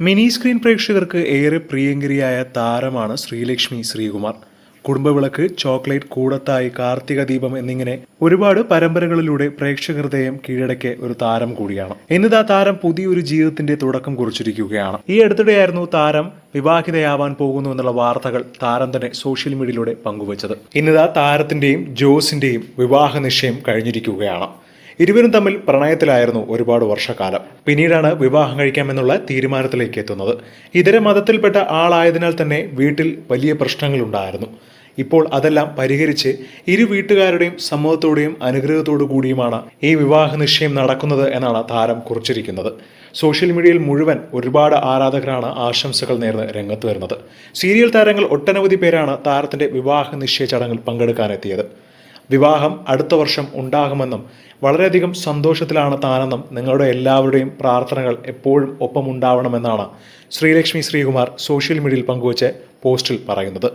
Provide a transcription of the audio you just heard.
Mini screen പ്രേക്ഷകർക്ക് ഏറെ പ്രിയങ്കരിയായ താരമാണ് ശ്രീലക്ഷ്മി ശ്രീകുമാർ. കുടുംബവിളക്ക് ചോക്ലേറ്റ് കൂടത്തായി കാർത്തിക ദീപം എന്നിങ്ങനെ ഒരുപാട് പരമ്പരകളിലൂടെ പ്രേക്ഷക ഹൃദയം കീഴടക്കിയ ഒരു താരം കൂടിയാണ്. എന്നിതാ താരം പുതിയൊരു ജീവിതത്തിന്റെ തുടക്കം കുറിച്ചിരിക്കുകയാണ്. ഈ അടുത്തിടെയായിരുന്നു താരം വിവാഹിതയാവാൻ പോകുന്നു എന്നുള്ള വാർത്തകൾ താരം തന്നെ സോഷ്യൽ മീഡിയയിലൂടെ പങ്കുവച്ചത്. ഇന്നിതാ താരത്തിന്റെയും ജോസിന്റെയും വിവാഹ നിശ്ചയം കഴിഞ്ഞിരിക്കുകയാണ്. ഇരുവരും തമ്മിൽ പ്രണയത്തിലായിരുന്നു ഒരുപാട് വർഷക്കാലം. പിന്നീടാണ് വിവാഹം കഴിക്കാമെന്നുള്ള തീരുമാനത്തിലേക്ക് എത്തുന്നത്. ഇതര മതത്തിൽപ്പെട്ട ആളായതിനാൽ തന്നെ വീട്ടിൽ വലിയ പ്രശ്നങ്ങളുണ്ടായിരുന്നു. ഇപ്പോൾ അതെല്ലാം പരിഹരിച്ച് ഇരു വീട്ടുകാരുടെയും സമ്മതത്തോടെയും അനുഗ്രഹത്തോടു കൂടിയുമാണ് ഈ വിവാഹ നിശ്ചയം നടക്കുന്നത് എന്നാണ് താരം കുറിച്ചിരിക്കുന്നത്. സോഷ്യൽ മീഡിയയിൽ മുഴുവൻ ഒരുപാട് ആരാധകരാണ് ആശംസകൾ നേർന്ന് രംഗത്ത് വരുന്നത്. സീരിയൽ താരങ്ങൾ ഒട്ടനവധി പേരാണ് താരത്തിന്റെ വിവാഹ നിശ്ചയ ചടങ്ങിൽ പങ്കെടുക്കാനെത്തിയത്. വിവാഹം അടുത്ത വർഷം ഉണ്ടാകുമെന്നും വളരെയധികം സന്തോഷത്തിലാണ് താനെന്നും നിങ്ങളുടെ എല്ലാവരുടെയും പ്രാർത്ഥനകൾ എപ്പോഴും ഒപ്പമുണ്ടാവണമെന്നാണ് ശ്രീലക്ഷ്മി ശ്രീകുമാർ സോഷ്യൽ മീഡിയയിൽ പങ്കുവച്ച് പോസ്റ്റിൽ പറയുന്നത്.